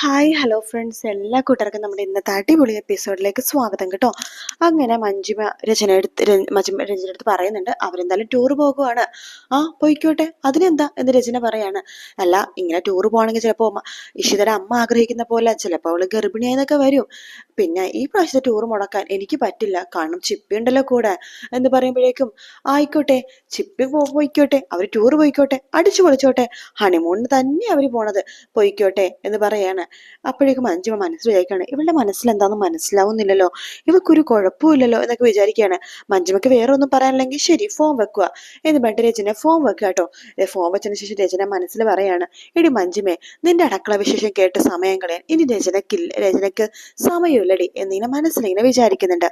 Hi hello friends. എല്ലാ കൂട്ടർക്കും നമ്മുടെ ഇന്നത്തെ അടിപൊളി എപ്പിസോഡിലേക്ക് സ്വാഗതം കേട്ടോ. അങ്ങനെ മഞ്ജിമ രചന എടുത്ത് മഞ്ജിമ രചന എടുത്ത് പറയുന്നുണ്ട്. അവരെന്തായാലും ടൂർ പോകുവാണ്. ആ പോയിക്കോട്ടെ. അതിനെന്താ എന്ന് രചന പറയാണ്. അല്ല ഇങ്ങനെ ടൂർ പോകണമെങ്കിൽ ചിലപ്പോൾ ഇഷിതര അമ്മ ആഗ്രഹിക്കുന്ന പോലെ ചിലപ്പോൾ അവൾ ഗർഭിണിയായെന്നൊക്കെ വരും. പിന്നെ ഈ പ്രാവശ്യത്തെ ടൂർ മുടക്കാൻ എനിക്ക് പറ്റില്ല. കാരണം ചിപ്പി ഉണ്ടല്ലോ കൂടെ എന്ന് പറയുമ്പോഴേക്കും ആയിക്കോട്ടെ ചിപ്പി പോയിക്കോട്ടെ. അവർ ടൂർ പോയിക്കോട്ടെ. അടിച്ചു പൊളിച്ചോട്ടെ ഹണിമൂണിന് തന്നെ അവർ പോണത്. പൊയ്ക്കോട്ടെ എന്ന് പറയാണ്. അപ്പോഴേക്കും അഞ്ചുമ മനസ്സ് വിചാരിക്കുകയാണ് ഇവളുടെ മനസ്സിൽ എന്താണെന്ന് മനസ്സിലാവുന്നില്ലല്ലോ. ഇവക്കൊരു കുഴപ്പമില്ലല്ലോ എന്നൊക്കെ വിചാരിക്കുകയാണ്. മഞ്ജുമയ്ക്ക് വേറെ ഒന്നും പറയാനില്ലെങ്കിൽ ശരി ഫോം വെക്കുക. എന്ന് പറഞ്ഞിട്ട് രചന ഫോം വെക്കുക കേട്ടോ. ഫോം വെച്ചതിന് ശേഷം രചന മനസ്സിൽ പറയാണ് എടി മഞ്ജുമേ നിന്റെ അടക്കള വിശേഷം കേട്ട് സമയം കളയാൻ ഇനി രചനക്കില്ല രചനക്ക് സമയമില്ലടി എന്നിങ്ങനെ മനസ്സിലിങ്ങനെ വിചാരിക്കുന്നുണ്ട്.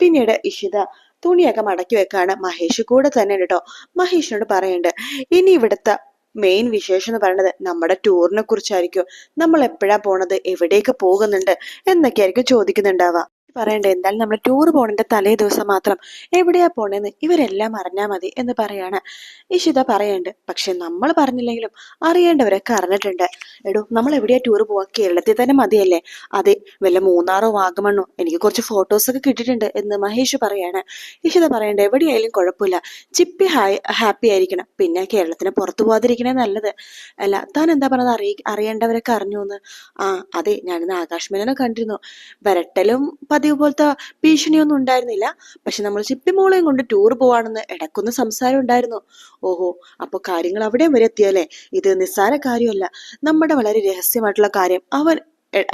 പിന്നീട് ഇഷിത തുണിയൊക്കെ മടക്കി വെക്കാണ്. മഹേഷ് കൂടെ തന്നെ കേട്ടോ. മഹേഷിനോട് പറയുന്നുണ്ട് ഇനി ഇവിടുത്തെ മെയിൻ വിശേഷം എന്ന് പറയുന്നത് നമ്മുടെ ടൂറിനെ കുറിച്ചായിരിക്കും. നമ്മൾ എപ്പോഴാ പോണത്? എവിടേക്ക് പോകുന്നുണ്ട്? എന്നൊക്കെയായിരിക്കും ചോദിക്കുന്നുണ്ടാവുക. പറയണ്ടേ? എന്തായാലും നമ്മൾ ടൂർ പോണതിന്റെ തലേ ദിവസം മാത്രം എവിടെയാ പോണേന്ന് ഇവരെല്ലാം അറിഞ്ഞാൽ മതി എന്ന് പറയാണ്. ഇഷിത പറയേണ്ട പക്ഷെ നമ്മൾ പറഞ്ഞില്ലെങ്കിലും അറിയേണ്ടവരൊക്കെ അറിഞ്ഞിട്ടുണ്ട്. എടോ നമ്മൾ എവിടെയാ ടൂർ പോവാ? കേരളത്തിൽ തന്നെ മതിയല്ലേ? അതെ വല്ല മൂന്നാറോ വാഗമണ്ണോ? എനിക്ക് കുറച്ച് ഫോട്ടോസൊക്കെ കിട്ടിയിട്ടുണ്ട് എന്ന് മഹേഷ് പറയാണ്. ഇഷിത പറയണ്ട എവിടെയായാലും കുഴപ്പമില്ല. ചിപ്പി ഹായ് ഹാപ്പി ആയിരിക്കണം. പിന്നെ കേരളത്തിന് പുറത്തു പോകാതിരിക്കണേ നല്ലത്. അല്ല താൻ എന്താ പറഞ്ഞത്? അറിയ അറിയേണ്ടവരൊക്കെ അറിഞ്ഞു എന്ന് ആ അതെ ഞാനിന്ന് ആകാശ് മേനനെ കണ്ടിരുന്നു. വരട്ടലും പതിവ് പോലത്തെ ഭീഷണിയൊന്നും ഉണ്ടായിരുന്നില്ല. പക്ഷെ നമ്മൾ ചിപ്പി മോളെയും കൊണ്ട് ടൂർ പോവാണെന്ന് ഇടക്കൊന്ന് സംസാരം ഉണ്ടായിരുന്നു. ഓഹോ അപ്പൊ കാര്യങ്ങൾ അവിടെ വരെ എത്തിയല്ലേ ഇത് നിസ്സാര കാര്യമല്ല. നമ്മുടെ വളരെ രഹസ്യമായിട്ടുള്ള കാര്യം അവൻ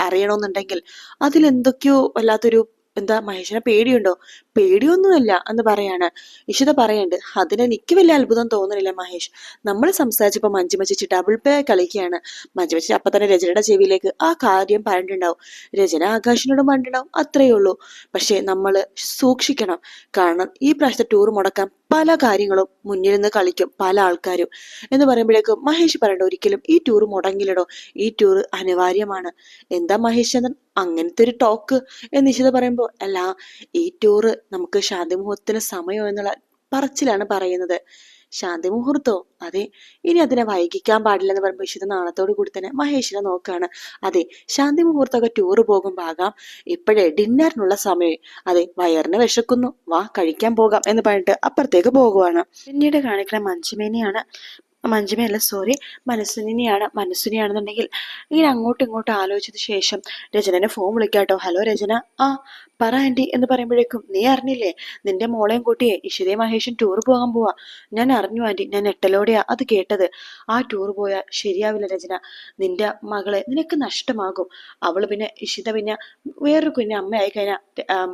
അറിയണമെന്നുണ്ടെങ്കിൽ അതിലെന്തൊക്കെയോ വല്ലാത്തൊരു എന്താ മഹേഷിനെ പേടിയുണ്ടോ? പേടിയൊന്നുമില്ല എന്ന് പറയാണ്. ഇഷിത പറയണ്ട് അതിന് എനിക്ക് വലിയ അത്ഭുതം തോന്നുന്നില്ല മഹേഷ്. നമ്മൾ സംസാരിച്ചപ്പോൾ മഞ്ചു മച്ചിച്ച് ഡബിൾ പേ കളിക്കുകയാണ്. മഞ്ചു മച്ചിച്ച് അപ്പൊ തന്നെ രചനയുടെ ചെവിയിലേക്ക് ആ കാര്യം പറഞ്ഞിട്ടുണ്ടാവും രചന ആകാശിനോട് പറഞ്ഞിട്ടുണ്ടാവും അത്രയേ ഉള്ളൂ. പക്ഷെ നമ്മൾ സൂക്ഷിക്കണം. കാരണം ഈ പ്രാവശ്യത്തെ ടൂർ മുടക്കാൻ പല കാര്യങ്ങളും മുന്നിൽ നിന്ന് കളിക്കും പല ആൾക്കാരും. എന്ന് പറയുമ്പോഴേക്കും മഹേഷ് പറയണ്ട ഒരിക്കലും ഈ ടൂർ മുടങ്ങില്ലടോ. ഈ ടൂർ അനിവാര്യമാണ്. എന്താ മഹേഷ് ചന്ദ്രൻ അങ്ങനത്തെ ഒരു ടോക്ക് എന്ന് നിശ്ചിത പറയുമ്പോൾ അല്ല ഈ ടൂറ് നമുക്ക് ശാന്തി മുഹൂർത്തത്തിന് സമയം എന്നുള്ള പറച്ചിലാണ് പറയുന്നത്. ശാന്തി മുഹൂർത്തോ അതെ. ഇനി അതിനെ വൈകിക്കാൻ പാടില്ല എന്ന് പറയുമ്പോൾ വിശുദ്ധ നാണത്തോടു കൂടി തന്നെ മഹേഷിനെ നോക്കുകയാണ് അതെ ശാന്തി മുഹൂർത്തമൊക്കെ ടൂറ് പോകുമ്പോൾ ആകാം ഇപ്പോഴേ ഡിന്നറിനുള്ള സമയം. അതെ വയറിന് വിശക്കുന്നു. വാ കഴിക്കാൻ പോകാം എന്ന് പറഞ്ഞിട്ട് അപ്പുറത്തേക്ക് പോകുവാണ്. പിന്നീട് കാണിക്കുന്ന മഞ്ജുമേനെയാണ് മഞ്ജുമയല്ല സോറി മനസ്സിനെയാണ് മനസ്സിനെയാണെന്നുണ്ടെങ്കിൽ ഇങ്ങനെ അങ്ങോട്ടും ഇങ്ങോട്ടും ആലോചിച്ചത് ശേഷം രചനനെ ഫോൺ വിളിക്കാട്ടോ ഹലോ രചന. ആ പറ ആന്റി എന്ന് പറയുമ്പോഴേക്കും നീ അറിഞ്ഞില്ലേ? നിന്റെ മോളെയും കൂട്ടിയെ ഇഷിതയും മഹേഷും ടൂർ പോകാൻ പോവാ. ഞാൻ അറിഞ്ഞു ആന്റി ഞാൻ എട്ടലോടെയാ അത് കേട്ടത്. ആ ടൂർ പോയാൽ ശരിയാവില്ല രചന. നിന്റെ മകളെ നിനക്ക് നഷ്ടമാകും. അവൾ പിന്നെ ഇഷിത പിന്നെ വേറൊരു കുഞ്ഞ് അമ്മയായി കഴിഞ്ഞാൽ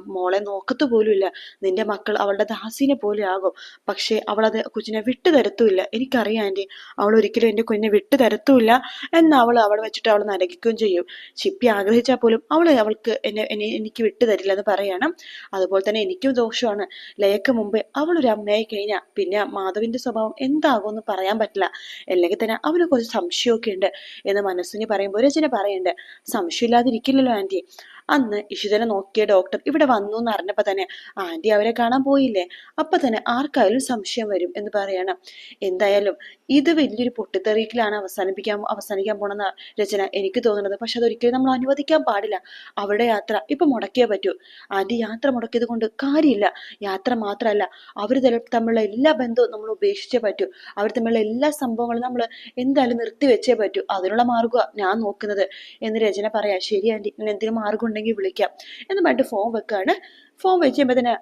മോളെ നോക്കത്തു പോലുമില്ല നിന്റെ മക്കൾ അവളുടെ ദാസിനെ പോലെ ആകും. പക്ഷേ അവളത് കുഞ്ഞിനെ വിട്ടു തരത്തുമില്ല എനിക്കറിയാം ആന്റി അവൾ ഒരിക്കലും എന്റെ കുഞ്ഞിനെ വിട്ടു തരത്തുമില്ല എന്ന് അവൾ അവൾ വെച്ചിട്ട് അവൾ നരകിക്കുകയും ചെയ്യും. ചിപ്പി ആഗ്രഹിച്ചാൽ പോലും അവൾ അവൾക്ക് എന്നെ എനിക്ക് വിട്ടു തരില്ല എന്ന് പറയണം. അതുപോലെ തന്നെ എനിക്കും ദോഷമാണ്. ലയക്ക് മുമ്പേ അവൾ ഒരു അമ്മയായി കഴിഞ്ഞാൽ പിന്നെ മാധവിന്റെ സ്വഭാവം എന്താകുമെന്ന് പറയാൻ പറ്റില്ല. അല്ലെങ്കിൽ തന്നെ അവന് കുറച്ച് സംശയമൊക്കെ ഉണ്ട് എന്ന് മനസ്സിന് പറയുമ്പോൾ രചന പറയുന്നുണ്ട് സംശയമില്ലാതിരിക്കില്ലല്ലോ ആന്റി. അന്ന് ഇഷിതനെ നോക്കിയ ഡോക്ടർ ഇവിടെ വന്നു എന്ന് അറിഞ്ഞപ്പോ തന്നെ ആന്റി അവരെ കാണാൻ പോയില്ലേ? അപ്പൊ തന്നെ ആർക്കായാലും സംശയം വരും എന്ന് പറയണം. എന്തായാലും ഇത് വലിയൊരു പൊട്ടിത്തെറിക്കലാണ് അവസാനിപ്പിക്കാൻ അവസാനിക്കാൻ പോണെന്ന രചന. എനിക്ക് തോന്നുന്നത് പക്ഷെ അതൊരിക്കലും നമ്മൾ അനുവദിക്കാൻ പാടില്ല. അവരുടെ യാത്ര ഇപ്പൊ മുടക്കിയേ പറ്റൂ. ആന്റി യാത്ര മുടക്കിയത് കൊണ്ട് കാര്യമില്ല. യാത്ര മാത്രമല്ല അവർ തമ്മിലുള്ള എല്ലാ ബന്ധവും നമ്മൾ ഉപേക്ഷിച്ചേ പറ്റൂ. അവർ തമ്മിലുള്ള എല്ലാ സംഭവങ്ങളും നമ്മൾ എന്തായാലും നിർത്തിവെച്ചേ പറ്റൂ. അതിനുള്ള മാർഗമാണ് ഞാൻ നോക്കുന്നത്. എന്ന് രചന പറയാ. ശരി ആന്റി ഇങ്ങനെ എന്തെങ്കിലും മാർഗം ഉണ്ടെങ്കിൽ വിളിക്കാം. എന്ന് പറഞ്ഞിട്ട് ഫോൺ വെക്കാണ്. ഫോൺ വെച്ച് കഴിയുമ്പോൾ തന്നെ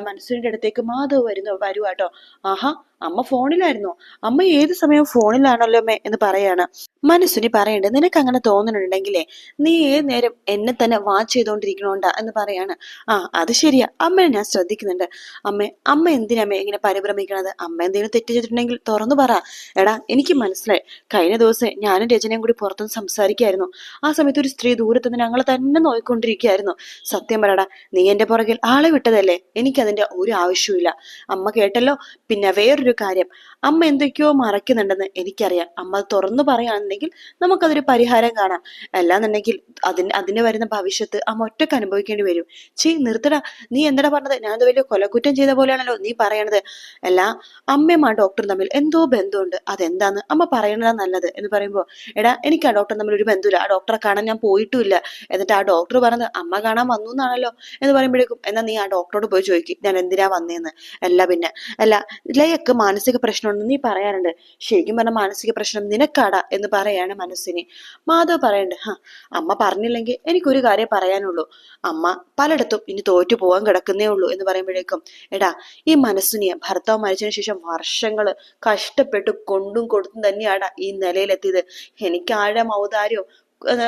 മനസ്സിന്റെ അടുത്തേക്ക് മാധവ് വരുന്നു വരുവാട്ടോ ആഹാ അമ്മ ഫോണിലായിരുന്നു. അമ്മ ഏത് സമയവും ഫോണിലാണല്ലോ അമ്മേ എന്ന് പറയാണ്. മനസ്സിനി പറയണ്ട് നിനക്ക് അങ്ങനെ തോന്നുന്നുണ്ടെങ്കിലേ നീ ഏത് നേരം എന്നെ തന്നെ വാച്ച് ചെയ്തോണ്ടിരിക്കണോണ്ടാ? എന്ന് പറയാണ്. ആ അത് ശരിയാ. അമ്മയെ ഞാൻ ശ്രദ്ധിക്കുന്നുണ്ട്. അമ്മ അമ്മ എന്തിനമ്മ ഇങ്ങനെ പരിഭ്രമിക്കണത്? അമ്മ എന്തെങ്കിലും തെറ്റ് ചെയ്തിട്ടുണ്ടെങ്കിൽ തുറന്നു പറ. എടാ എനിക്ക് മനസ്സിലായി. കഴിഞ്ഞ ദിവസം ഞാനും രചനയും കൂടി പുറത്തുനിന്ന് സംസാരിക്കായിരുന്നു. ആ സമയത്ത് ഒരു സ്ത്രീ ദൂരത്തുനിന്ന് ഞങ്ങളെ തന്നെ നോക്കിക്കൊണ്ടിരിക്കുകയായിരുന്നു സത്യം പറയടാ നീ എന്റെ പുറകിൽ ആളെ വിട്ടതല്ലേ? എനിക്കതിന്റെ ഒരു ആവശ്യമില്ല അമ്മ കേട്ടല്ലോ? പിന്നെ വേറൊരു കാര്യം. അമ്മ എന്തൊക്കെയോ മറയ്ക്കുന്നുണ്ടെന്ന് എനിക്കറിയാം. അമ്മ തുറന്നു പറയുകയാണെന്നുണ്ടെങ്കിൽ നമുക്കതൊരു പരിഹാരം കാണാം. അല്ലാന്നുണ്ടെങ്കിൽ അതിന് അതിന് വരുന്ന ഭവിഷ്യത്ത് അമ്മ ഒറ്റയ്ക്ക് അനുഭവിക്കേണ്ടി വരും. ചീ നിർത്തടാ. നീ എന്താ പറഞ്ഞത്? ഞാനത് വലിയ കൊലക്കുറ്റം ചെയ്ത പോലെയാണല്ലോ നീ പറയണത്. അല്ല അമ്മയും ആ ഡോക്ടറും തമ്മിൽ എന്തോ ബന്ധമുണ്ട്. അതെന്താന്ന് അമ്മ പറയണതാ നല്ലത് എന്ന് പറയുമ്പോൾ എടാ എനിക്ക് ആ ഡോക്ടർ തമ്മിൽ ഒരു ബന്ധമില്ല. ആ ഡോക്ടറെ കാണാൻ ഞാൻ പോയിട്ടുമില്ല. എന്നിട്ട് ആ ഡോക്ടർ പറഞ്ഞത് അമ്മ കാണാൻ വന്നു എന്നാണല്ലോ എന്ന് പറയുമ്പോഴേക്കും എന്നാ നീ ആ ഡോക്ടറോട് പോയി ചോദിക്കും ഞാൻ എന്തിനാ വന്നേന്ന്? അല്ല പിന്നെ അല്ല ലയൊക്കെ മാനസിക പ്രശ്നമുണ്ടെന്ന് നീ പറയാറുണ്ട്. ശരിക്കും പറഞ്ഞ മാനസിക പ്രശ്നം നിനക്കാട എന്ന് പറയാണ് മനസ്സിനെ. മാധവ് പറയണ്ട് ഹാ അമ്മ പറഞ്ഞില്ലെങ്കിൽ എനിക്കൊരു കാര്യം പറയാനുള്ളൂ. അമ്മ പലയിടത്തും ഇനി തോറ്റു പോകാൻ കിടക്കുന്നേ ഉള്ളൂ എന്ന് പറയുമ്പോഴേക്കും എടാ ഈ മനസ്സിനെ ഭർത്താവ് മരിച്ചതിന് ശേഷം വർഷങ്ങൾ കഷ്ടപ്പെട്ട് കൊണ്ടും കൊടുത്തും തന്നെയാണ് ഈ നിലയിലെത്തിയത്. എനിക്ക് ആഴം ഔദാര്യോ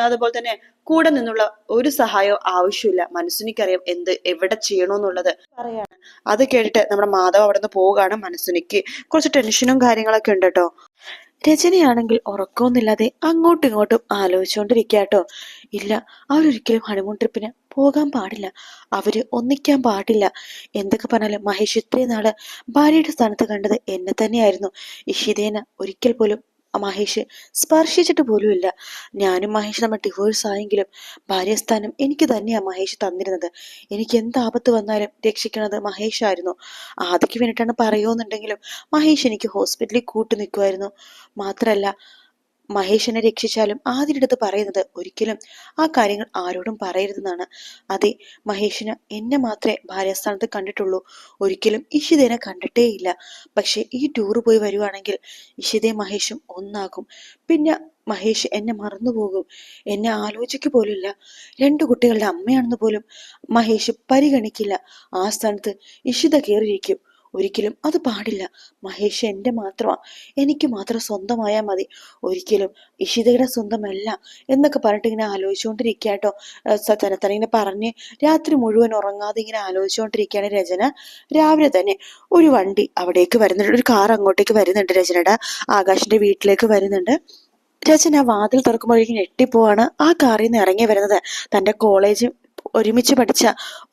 അതുപോലെ തന്നെ കൂടെ നിന്നുള്ള ഒരു സഹായവും ആവശ്യമില്ല. മനസ്സിനിക്കറിയാം എന്ത് എവിടെ ചെയ്യണമെന്നുള്ളത് പറയാണ്. അത് കേട്ടിട്ട് നമ്മുടെ മാധവ് അവിടെ നിന്ന് പോവുകയാണ് മനസ്സിനിക്ക്. കുറച്ച് ടെൻഷനും കാര്യങ്ങളൊക്കെ ഉണ്ട് കേട്ടോ രചനയാണെങ്കിൽ ഉറക്കമൊന്നുമില്ലാതെ അങ്ങോട്ടും ഇങ്ങോട്ടും ആലോചിച്ചുകൊണ്ടിരിക്കുക കേട്ടോ ഇല്ല അവരൊരിക്കലും ഹണിമൂൺ ട്രിപ്പിന് പോകാൻ പാടില്ല. അവർ ഒന്നിക്കാൻ പാടില്ല. എന്തൊക്കെ പറഞ്ഞാലും മഹേഷ് ഇത്രയും നാൾ ഭാര്യയുടെ സ്ഥാനത്ത് കണ്ടത് എന്നെ തന്നെയായിരുന്നു. ഇഷിതേന ഒരിക്കൽ പോലും മഹേഷ് സ്പർശിച്ചിട്ട് പോലുമില്ല ഞാനും മഹേഷ് നമ്മൾ ഡിവോഴ്സ് ആയെങ്കിലും ഭാര്യസ്ഥാനം എനിക്ക് തന്നെയാണ് മഹേഷ് തന്നിരുന്നത്. എനിക്ക് എന്ത് ആപത്ത് വന്നാലും രക്ഷിക്കണത് മഹേഷ് ആയിരുന്നു ആദ്യക്ക് വേണ്ടിയിട്ടാണ് പറയുമെന്നുണ്ടെങ്കിലും മഹേഷ് എനിക്ക് ഹോസ്പിറ്റലിൽ കൂട്ടു നിൽക്കുമായിരുന്നു. മാത്രല്ല മഹേഷ് എന്നെ രക്ഷിച്ചാലും ആദ്യടുത്ത് പറയുന്നത് ഒരിക്കലും ആ കാര്യങ്ങൾ ആരോടും പറയരുതെന്നാണ്. അതെ മഹേഷിന് എന്നെ മാത്രമേ ഭാര്യസ്ഥാനത്ത് കണ്ടിട്ടുള്ളൂ. ഒരിക്കലും ഇഷിതേനെ കണ്ടിട്ടേയില്ല. പക്ഷേ ഈ ടൂർ പോയി വരുവാണെങ്കിൽ ഇഷിതയും മഹേഷും ഒന്നാകും. പിന്നെ മഹേഷ് എന്നെ മറന്നുപോകും. എന്നെ ആലോചിക്കു പോലില്ല രണ്ടു കുട്ടികളുടെ അമ്മയാണെന്ന് പോലും മഹേഷ് പരിഗണിക്കില്ല. ആ സ്ഥാനത്ത് ഇഷിത കയറിയിരിക്കും. ഒരിക്കലും അത് പാടില്ല. മഹേഷ് എന്റെ മാത്രമാ. എനിക്ക് മാത്രം സ്വന്തമായാൽ മതി. ഒരിക്കലും ഇഷിതയുടെ സ്വന്തമല്ല എന്നൊക്കെ പറഞ്ഞിട്ട് ഇങ്ങനെ ആലോചിച്ചുകൊണ്ടിരിക്കുക കേട്ടോ ഇങ്ങനെ പറഞ്ഞ് രാത്രി മുഴുവൻ ഉറങ്ങാതെ ഇങ്ങനെ ആലോചിച്ചുകൊണ്ടിരിക്കുകയാണ് രചന. രാവിലെ തന്നെ ഒരു വണ്ടി അവിടേക്ക് വരുന്നുണ്ട്. ഒരു കാർ അങ്ങോട്ടേക്ക് വരുന്നുണ്ട് രചനയുടെ. ആകാശിന്റെ വീട്ടിലേക്ക് വരുന്നുണ്ട്. രചന വാതിൽ തുറക്കുമ്പോഴേക്കും ഞെട്ടിപ്പോവാണ് ആ കാറിൽ നിന്ന് ഇറങ്ങി വരുന്നത്. തന്റെ കോളേജ് ഒരുമിച്ച് പഠിച്ച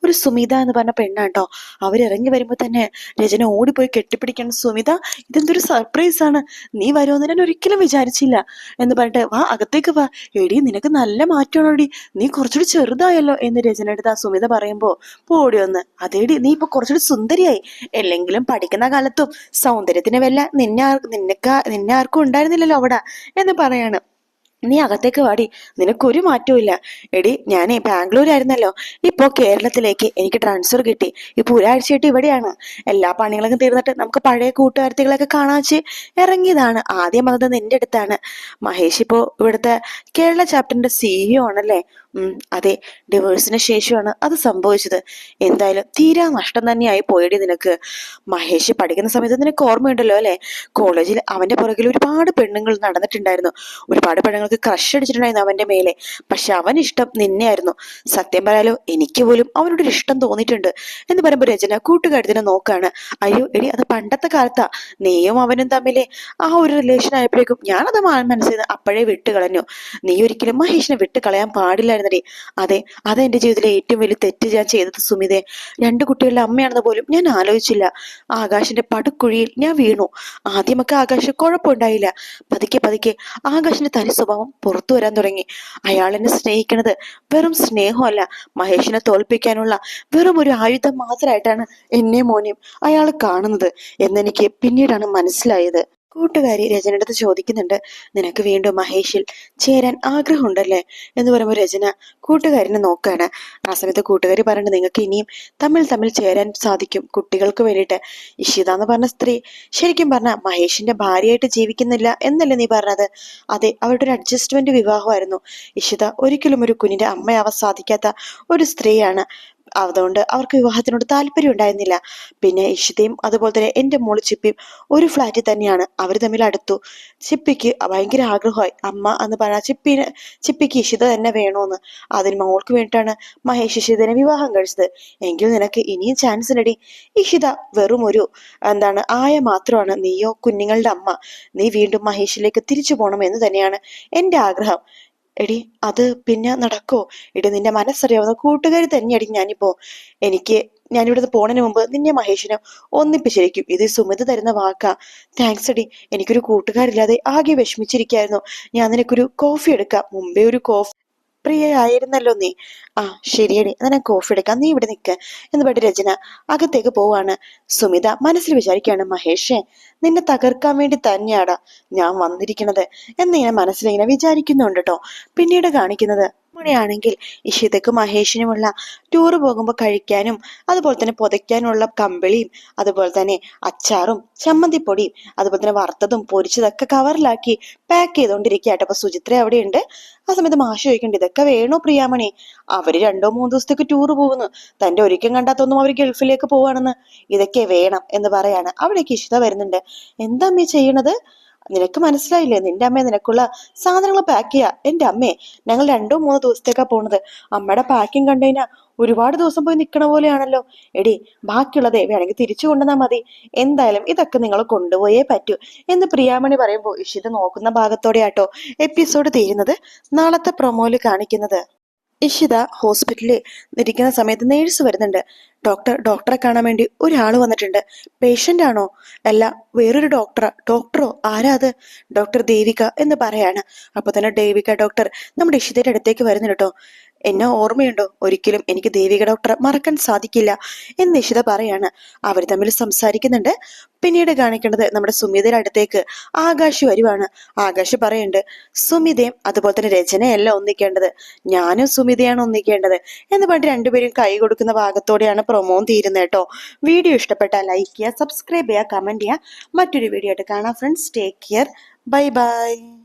ഒരു സുമിത എന്ന് പറഞ്ഞ പെണ്ണാട്ടോ. അവരിറങ്ങി വരുമ്പോൾ തന്നെ രചന ഓടിപ്പോയി കെട്ടിപ്പിടിക്കണം. സുമിത ഇതെന്തൊരു സർപ്രൈസ് ആണ്. നീ വരുമെന്ന് ഞാൻ ഒരിക്കലും വിചാരിച്ചില്ല. എന്ന് പറഞ്ഞിട്ട് വാ അകത്തേക്ക് വാ. എടി നിനക്ക് നല്ല മാറ്റമാണോടി. നീ കുറച്ചുകൂടി ചെറുതായല്ലോ. എന്ന് രചന എടുത്ത് ആ സുമിത പറയുമ്പോൾ പോടി ഒന്ന്. അതേടി നീ ഇപ്പൊ കുറച്ചുകൂടി സുന്ദരിയായി. അല്ലെങ്കിലും പഠിക്കുന്ന കാലത്തും സൗന്ദര്യത്തിന് വല്ല നിന്നെ ആർ- നിന്നെ ആർക്കും ഉണ്ടായിരുന്നില്ലല്ലോ അവിടെ. എന്ന് പറയാണ്. നീ അകത്തേക്ക് വാടി. നിനക്കൊരു മാറ്റവും എടി ഞാനേ ബാംഗ്ലൂരായിരുന്നല്ലോ. ഇപ്പോൾ കേരളത്തിലേക്ക് എനിക്ക് ട്രാൻസ്ഫർ കിട്ടി. ഇപ്പൊ ഒരാഴ്ചയായിട്ട് ഇവിടെയാണ്. എല്ലാ പണികളൊക്കെ തീർന്നിട്ട് നമുക്ക് പഴയ കൂട്ടുകാർത്തികളൊക്കെ കാണാച്ച് ഇറങ്ങിയതാണ് ആദ്യം വന്നത് നിന്റെ അടുത്താണ്. മഹേഷ് ഇപ്പോ ഇവിടുത്തെ കേരള ചാപ്റ്ററിന്റെ സിഇഒ ആണല്ലേ? ഉം അതെ ഡിവോഴ്സിന് ശേഷമാണ് അത് സംഭവിച്ചത്. എന്തായാലും തീരാ നഷ്ടം തന്നെയായി പോയടി നിനക്ക്. മഹേഷ് പഠിക്കുന്ന സമയത്ത് നിനക്ക് ഓർമ്മയുണ്ടല്ലോ അല്ലെ? കോളേജിൽ അവന്റെ പുറകിൽ ഒരുപാട് പെണ്ണുങ്ങൾ നടന്നിട്ടുണ്ടായിരുന്നു. ഒരുപാട് പെണ്ണുങ്ങൾക്ക് ക്രഷ് അടിച്ചിട്ടുണ്ടായിരുന്നു അവന്റെ മേലെ. പക്ഷെ അവൻ ഇഷ്ടം നിന്നെയായിരുന്നു. സത്യം പറയാലോ എനിക്ക് പോലും അവനോട് ഒരു ഇഷ്ടം തോന്നിയിട്ടുണ്ട്. എന്ന് പറയുമ്പോൾ രചന കൂട്ടുകാരത്തിനെ നോക്കാണ്. അയ്യോ എടി അത് പണ്ടത്തെ കാലത്താ. നീയും അവനും തമ്മിലെ ആ ഒരു റിലേഷൻ ആയപ്പോഴേക്കും ഞാനത് മനസ്സിൽ നിന്ന് അപ്പോഴേ വിട്ട് കളഞ്ഞു നീ ഒരിക്കലും മഹേഷിനെ വിട്ട് കളയാൻ പാടില്ലായിരുന്നടി അതെ അത് എന്റെ ജീവിതത്തിലെ ഏറ്റവും വലിയ തെറ്റ് ഞാൻ ചെയ്തത് സുമിതെ. രണ്ട് കുട്ടികളുടെ അമ്മയാണെന്ന് പോലും ഞാൻ ആലോചിച്ചില്ല. ആകാശിന്റെ പടുക്കുഴിയിൽ ഞാൻ വീണു. ആദ്യമൊക്കെ ആകാശ് കുഴപ്പമുണ്ടായില്ല. പതുക്കെ പതുക്കെ ആകാശിന്റെ തനി സ്വഭാവം പുറത്തു വരാൻ തുടങ്ങി. അയാൾ എന്നെ സ്നേഹിക്കുന്നത് വെറും സ്നേഹമല്ല. മഹേഷിനെ തോൽപ്പിക്കാനുള്ള വെറും ഒരു ആയുധം മാത്രമായിട്ടാണ് എന്നെ മോനെയും അയാൾ കാണുന്നത് എന്നെനിക്ക് പിന്നീടാണ് മനസ്സിലായത്. കൂട്ടുകാരി രചനയുടെ ചോദിക്കുന്നുണ്ട് നിനക്ക് വീണ്ടും മഹേഷിൽ ചേരാൻ ആഗ്രഹമുണ്ടല്ലേ? എന്ന് പറയുമ്പോൾ രചന കൂട്ടുകാരിനെ നോക്കാണ്. ആ സമയത്ത് കൂട്ടുകാരി പറയുന്നത് നിങ്ങൾക്ക് ഇനിയും തമ്മിൽ തമ്മിൽ ചേരാൻ സാധിക്കും. കുട്ടികൾക്ക് വേണ്ടിയിട്ട് ഇഷിത എന്ന് പറഞ്ഞ സ്ത്രീ ശരിക്കും പറഞ്ഞ മഹേഷിന്റെ ഭാര്യയായിട്ട് ജീവിക്കുന്നില്ല എന്നല്ലേ നീ പറഞ്ഞത്? അതെ അവരുടെ ഒരു അഡ്ജസ്റ്റ്മെന്റ് വിവാഹമായിരുന്നു. ഇഷിത ഒരിക്കലും ഒരു കുഞ്ഞിന്റെ അമ്മയാവാൻ സാധിക്കാത്ത ഒരു സ്ത്രീയാണ് അതുകൊണ്ട് അവർക്ക് വിവാഹത്തിനോട് താല്പര്യം ഉണ്ടായിരുന്നില്ല. പിന്നെ ഇഷിതയും അതുപോലെ തന്നെ എന്റെ മോൾ ചിപ്പിയും ഒരു ഫ്ലാറ്റിൽ തന്നെയാണ്. അവർ തമ്മിൽ അടുത്തു. ചിപ്പിക്ക് ഭയങ്കര ആഗ്രഹമായി. അമ്മ എന്ന് പറഞ്ഞാൽ ചിപ്പിന് ചിപ്പിക്ക് ഇഷിത തന്നെ വേണോന്ന്. അതിന് മോൾക്ക് വേണ്ടിയിട്ടാണ് മഹേഷ് ഇഷിതനെ വിവാഹം കഴിച്ചത്. എങ്കിൽ നിനക്ക് ഇനിയും ചാൻസ് ഉണ്ടടി ഇഷിത വെറും ഒരു എന്താണ് ആയ മാത്രമാണ്. നീയോ കുഞ്ഞുങ്ങളുടെ അമ്മ. നീ വീണ്ടും മഹേഷിലേക്ക് തിരിച്ചു പോകണം എന്ന് തന്നെയാണ് എന്റെ ആഗ്രഹം. എടി അത് പിന്നെ നടക്കോ? എടി നിന്റെ മനസ്സറിയാവുന്ന കൂട്ടുകാരി തന്നെയടി ഞാനിപ്പോ. എനിക്ക് ഞാനിവിടുന്ന് പോണതിന് മുമ്പ് നിന്നെ മഹേഷിനെ ഒന്നിപ്പിച്ചിരിക്കും. ഇത് സുമിത് തരുന്ന വാക്കാ. താങ്ക്സ് എടി. എനിക്കൊരു കൂട്ടുകാരില്ലാതെ ആകെ വിഷമിച്ചിരിക്കായിരുന്നു. ഞാൻ നിനക്കൊരു കോഫി എടുക്കാം. മുമ്പേ ഒരു കോഫി പ്രിയയായിരുന്നല്ലോ നീ. ആ ശരിയടി. എന്നാ കോഫി എടുക്കാം നീ ഇവിടെ നിൽക്ക് എന്ന് പറഞ്ഞ് രചന അകത്തേക്ക് പോവാണ്. സുമിത മനസ്സിൽ വിചാരിക്കുകയാണ് മഹേഷേ നിന്നെ തകർക്കാൻ വേണ്ടി തന്നെയാടാ ഞാൻ വന്നിരിക്കുന്നത്. എന്നിങ്ങനെ മനസ്സിലിങ്ങനെ വിചാരിക്കുന്നുണ്ട് കേട്ടോ പിന്നീട് കാണിക്കുന്നത് മണിയാണെങ്കിൽ ഇഷിതയ്ക്കും മഹേഷിനുമുള്ള ടൂറ് പോകുമ്പോൾ കഴിക്കാനും അതുപോലെ തന്നെ പുതയ്ക്കാനുള്ള കമ്പിളിയും അതുപോലെ തന്നെ അച്ചാറും ചമ്മന്തിപ്പൊടിയും അതുപോലെ തന്നെ വറുത്തതും പൊരിച്ചതൊക്കെ കവറിലാക്കി പാക്ക് ചെയ്തുകൊണ്ടിരിക്കുകയാട്ടോ അപ്പൊ സുചിത്ര അവിടെയുണ്ട് ആ സമയത്ത് മാഷ് ചോദിക്കേണ്ട ഇതൊക്കെ വേണോ പ്രിയാമണി? അവർ രണ്ടോ മൂന്നോ ദിവസത്തേക്ക് ടൂർ പോകുന്നു. തന്റെ ഒരിക്കലും കണ്ടാത്തൊന്നും അവർ ഗൾഫിലേക്ക് പോവാണെന്ന്. ഇതൊക്കെ വേണം എന്ന് പറയാണ്. അവിടേക്ക് ഇഷിത വരുന്നുണ്ട്. എന്താ അമ്മേ ചെയ്യണത്? നിനക്ക് മനസ്സിലായില്ലേ? നിന്റെ അമ്മ നിനക്കുള്ള സാധനങ്ങൾ പാക്ക് ചെയ്യാ. എന്റെ അമ്മേ ഞങ്ങൾ രണ്ടോ മൂന്നോ ദിവസത്തേക്കാ പോണത്. അമ്മയുടെ പാക്കിങ് കണ്ടുകഴിഞ്ഞാ ഒരുപാട് ദിവസം പോയി നിൽക്കണ പോലെയാണല്ലോ. എടി ബാക്കിയുള്ളതേ വേണമെങ്കിൽ തിരിച്ചു കൊണ്ടുവന്നാൽ മതി. എന്തായാലും ഇതൊക്കെ നിങ്ങൾ കൊണ്ടുപോയേ പറ്റൂ. എന്ന് പ്രിയാമണി പറയുമ്പോൾ ഇഷിത നോക്കുന്ന ഭാഗത്തോടെയാട്ടോ എപ്പിസോഡ് തീരുന്നത്. നാളത്തെ പ്രൊമോയിൽ കാണിക്കുന്നത്. ഇഷിത ഹോസ്പിറ്റലിൽ നിൽക്കുന്ന സമയത്ത് നേഴ്സ് വരുന്നുണ്ട്. ഡോക്ടർ ഡോക്ടറെ കാണാൻ വേണ്ടി ഒരാൾ വന്നിട്ടുണ്ട്. പേഷ്യന്റ് ആണോ? അല്ല വേറൊരു ഡോക്ടറാ ഡോക്ടറോ? ആരാ അത്? ഡോക്ടർ ദേവിക എന്ന് പറയാണ്. അപ്പോൾ തന്നെ ദേവിക ഡോക്ടർ നമ്മുടെ ഇഷിതയുടെ അടുത്തേക്ക് വരുന്നുണ്ട് കേട്ടോ. എന്നെ ഓർമ്മയുണ്ടോ? ഒരിക്കലും എനിക്ക് ദേവിക ഡോക്ടറെ മറക്കാൻ സാധിക്കില്ല എന്ന് നിഷിത പറയാണ്. അവർ തമ്മിൽ സംസാരിക്കുന്നുണ്ട്. പിന്നീട് കാണിക്കേണ്ടത് നമ്മുടെ സുമിതയുടെ അടുത്തേക്ക് ആകാശ് വരുവാണ്. ആകാശ് പറയുന്നുണ്ട് സുമിതയും അതുപോലെ തന്നെ രചനയല്ല ഒന്നിക്കേണ്ടത്. ഞാനും സുമിതയാണ് ഒന്നിക്കേണ്ടത്. എന്ന് പറഞ്ഞ് രണ്ടുപേരും കൈ കൊടുക്കുന്ന ഭാഗത്തോടെയാണ് പ്രൊമോം തീരുന്നത് കേട്ടോ. വീഡിയോ ഇഷ്ടപ്പെട്ടാൽ ലൈക്ക് ചെയ്യുക സബ്സ്ക്രൈബ് ചെയ്യുക കമന്റ് ചെയ്യുക. മറ്റൊരു വീഡിയോ ആയിട്ട് കാണാം friends take care bye bye